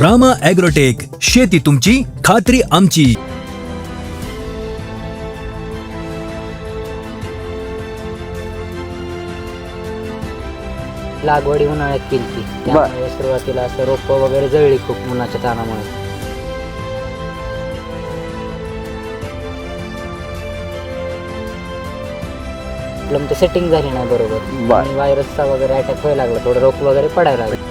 Rama agrotech शेती तुमची खात्री आमची. लागवडी उन्हाळ्यात केली ती त्यामुळे सुरुवातीला असं रोपं वगैरे जळली खूप उन्हाच्या ताणामुळे. आपलं ते सेटिंग झाली नाही बरोबर. बर. आणि व्हायरसचा वगैरे अटॅक व्हायला लागला थोडं रोप वगैरे पडायला लागलं.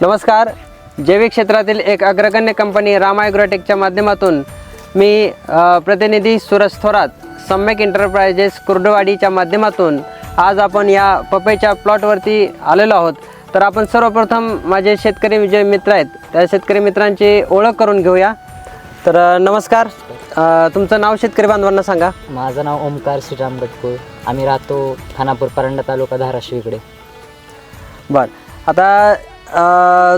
नमस्कार. जैविक क्षेत्रातील एक अग्रगण्य कंपनी रामा ॲग्रोटेकच्या माध्यमातून मी प्रतिनिधी सुरज थोरात सम्यक एंटरप्राइजेस कुर्डवाडीच्या माध्यमातून आज आपण या पपईच्या प्लॉटवरती आलेलो आहोत. तर आपण सर्वप्रथम माझे शेतकरी जे मित्र आहेत. त्या शेतकरी मित्रांची ओळख करून घेऊया. तर नमस्कार. तुमचं नाव शेतकरी बांधवांना सांगा. माझं नाव ओमकार श्रीराम गटकुळ. आम्ही राहतो खानापूर परांडा तालुका धाराशिव इकडे. बर. आता अ,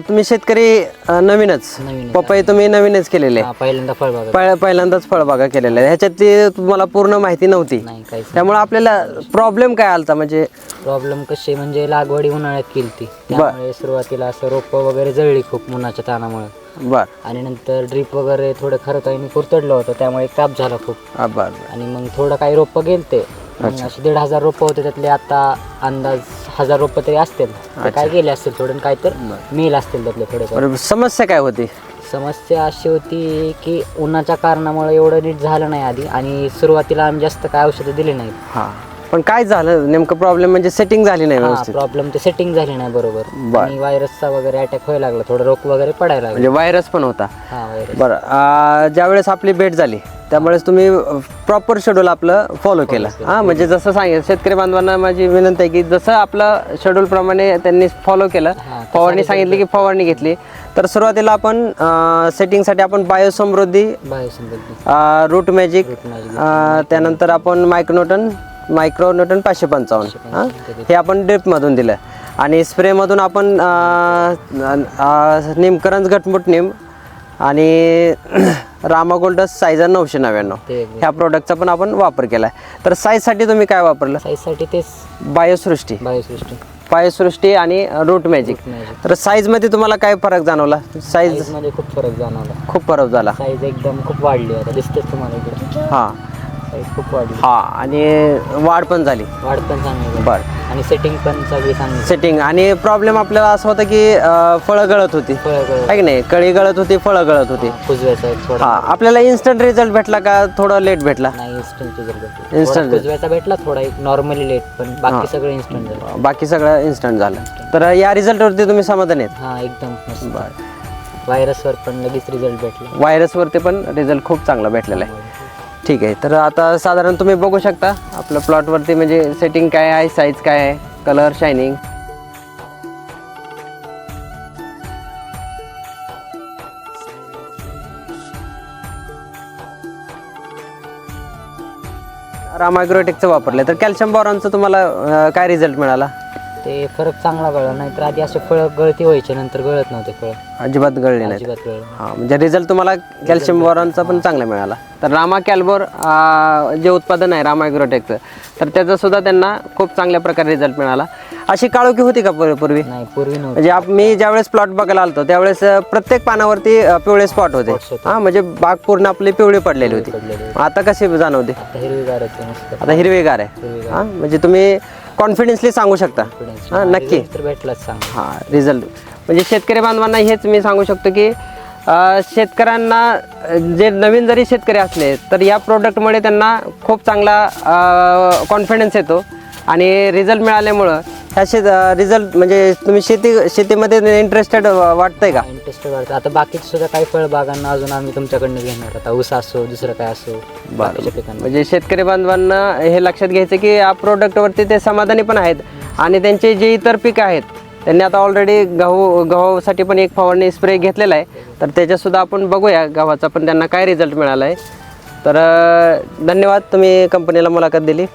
तुम्ही शेतकरी अ, नवीनच? नवीनच. पपई तुम्ही नवीनच केलेले? हा, पहिल्यांदा फळबागा पहि- पहिल्यांदाच फळबागा केलेल्या ह्याच्यातली तुम्हाला पूर्ण माहिती नव्हती. नाही काहीच. त्यामुळे आपल्याला प्रॉब्लेम काय आलता? म्हणजे प्रॉब्लेम कशी म्हणजे लागवडी उन्हाळ्यात केली ती. त्यामुळे सुरुवातीला असं रोपं वगैरे जळली खूप उन्हाच्या ताणामुळे. बर. आणि नंतर ड्रीप वगैरे थोडं खरं कुरतडलं होतं. त्यामुळे काप झाला खूप. हा, बर. आणि मग थोडं काही रोपं गेलते. मग असे दीड हजार रोपं होते त्यातले आता अंदाज हजार रोपं तरी असतील. ते काय गेले असतील थोडं काय तर मेल असतील त्यातले थोडे बरं समस्या काय होती? समस्या अशी होती की उन्हाच्या कारणामुळे एवढं नीट झालं नाही आधी आणि सुरुवातीला आम्ही जास्त काय औषधं दिली नाहीत. हा. पण काय झालं? नेमकं प्रॉब्लेम म्हणजे सेटिंग झाली नाही व्यवस्थित. प्रॉब्लेम ते सेटिंग झाली नाही बरोबर. बर. आणि व्हायरसचा वगैरे अटॅक व्हायला लागला थोडं रोग वगैरे पडायला लागला. म्हणजे व्हायरस पण होता. हा व्हायरस बरं अं, ज्यावेळेस आपली भेट झाली त्यावेळेस तुम्ही प्रॉपर शेड्यूल आपलं फॉलो केलं. हां म्हणजे जसं सांगितलं शेतकरी बांधवांना माझी विनंती आहे की जसं आपलं शेड्यूल प्रमाणे त्यांनी फॉलो केलं फवारणी सांगितली. की फवारणी घेतली. तर सुरुवातीला आपण सेटिंगसाठी आपण बायोसमृद्धी रूट मॅजिक. त्यानंतर आपण मायक्रोनोटन मायक्रोनोटन पाचशे पंचावन्न. हां हे आपण ड्रिपमधून दिलं. आणि स्प्रेमधून आपण निमकरंज घटमुट निम आणि रामागोल्ड सायझर नऊशे नव्याण्णव. ते ह्या प्रोडक्टचा पण आपण वापर केला आहे तर साईजसाठी तुम्ही काय वापरलं? साईजसाठी तेच. बायोसृष्टी. बायोसृष्टी. बायोसृष्टी आणि रूट मॅजिक मॅजिक तर साईजमध्ये तुम्हाला काय फरक जाणवला? साईज साईजमध्ये खूप फरक जाणवला. खूप फरक झाला. साईज एकदम खूप वाढली आता दिसतेच तुम्हाला इकडे. हां. साईज खूप वाढली. हा आणि वाढ पण झाली. वाढ पण चांगली. बर. आणि सेटिंग पण सगळी चांगली सेटिंग आणि प्रॉब्लेम आपल्याला असं होतं की अं, फळं गळत होती. फळं आहे की नाही? कळी गळत होती फळं गळत होती. कुजव्याचा एक थोडा हा आपल्याला इन्स्टंट रिझल्ट भेटला का? थोडं लेट भेटला. नाही इन्स्टंट रिझल्ट भेटला. Instant थोडा कुजव्याचा भेटला थोडा एक नॉर्मली लेट पण बाकी सगळं इन्स्टंट झालं. बाकी सगळं इन्स्टंट झालं. तर या रिझल्टवरती तुम्ही समाधान आहेत? हा एकदम मस्त. व्हायरसवर पण लगेच रिझल्ट भेटला. व्हायरसवरती पण रिझल्ट खूप चांगला भेटलेला आहे. ठीक आहे तर आता साधारण तुम्ही बघू शकता आपल्या प्लॉटवरती म्हणजे सेटिंग काय आहे साईज काय आहे कलर शायनिंग रामायग्रोटेकचं वापरलं तर कॅल्शियम बॉरॉनचं तुम्हाला काय रिझल्ट मिळाला? ते फरक चांगला गळला नाहीतर आधी असे फळं गळती व्हायचे नंतर गळत नव्हते फळं. अजिबात गळले नाही अजिबात गळलं हा म्हणजे रिझल्ट तुम्हाला कॅल्शियम बोरॉनचा पण चांगला मिळाला. तर रामा कॅल्बोर जे उत्पादन आहे रामा ॲग्रोटेकचं तर त्याचा सुद्धा त्यांना खूप चांगल्या प्रकारे रिझल्ट मिळाला. अशी काळोखी होती का पूर्वी पूर्वी? नाही पूर्वी नव्हतं. म्हणजे आप- मी ज्यावेळेस प्लॉट बघायला आलतो त्यावेळेस अं, प्रत्येक पानावरती अं, पिवळे स्पॉट होते. हा म्हणजे बाग पूर्ण आपली पिवळी पडलेली होती. पडलेले आता कशी जाणवते? आता मस्त. आता हिरवीगार आहे. हिरवीगार. हा म्हणजे तुम्ही कॉन्फिडेन्सली सांगू शकता. हा नक्की. तर भेटलाच चांगला हा रिझल्ट म्हणजे शेतकरी बांधवांना हेच मी सांगू शकतो की अ, शेतकऱ्यांना अ, जे नवीन जरी शेतकरी असले तर या प्रोडक्टमुळे त्यांना खूप चांगला कॉन्फिडन्स येतो. आणि रिझल्ट मिळाल्यामुळं ह्या शेत रिझल्ट म्हणजे तुम्ही शेती शेतीमध्ये इंटरेस्टेड वाटतंय का? इंटरेस्ट वाढतं आता बाकीचे सुद्धा काही फळबागांना अजून आम्ही तुमच्याकडनं घेणार. आता ऊस असो दुसरं काय असो बाकीच्या पिकांना. म्हणजे शेतकरी बांधवांना हे लक्षात घ्यायचं की या प्रोडक्टवरती ते समाधानी पण आहेत आणि त्यांचे जे इतर पिकं आहेत त्यांनी आता ऑलरेडी गहू गव्हासाठी पण एक फवारणी स्प्रे घेतलेला आहे. तर त्याच्यातसुद्धा आपण बघूया गव्हाचा पण त्यांना काय रिझल्ट मिळाला आहे. तर धन्यवाद तुम्ही कंपनीला मुलाखत दिली.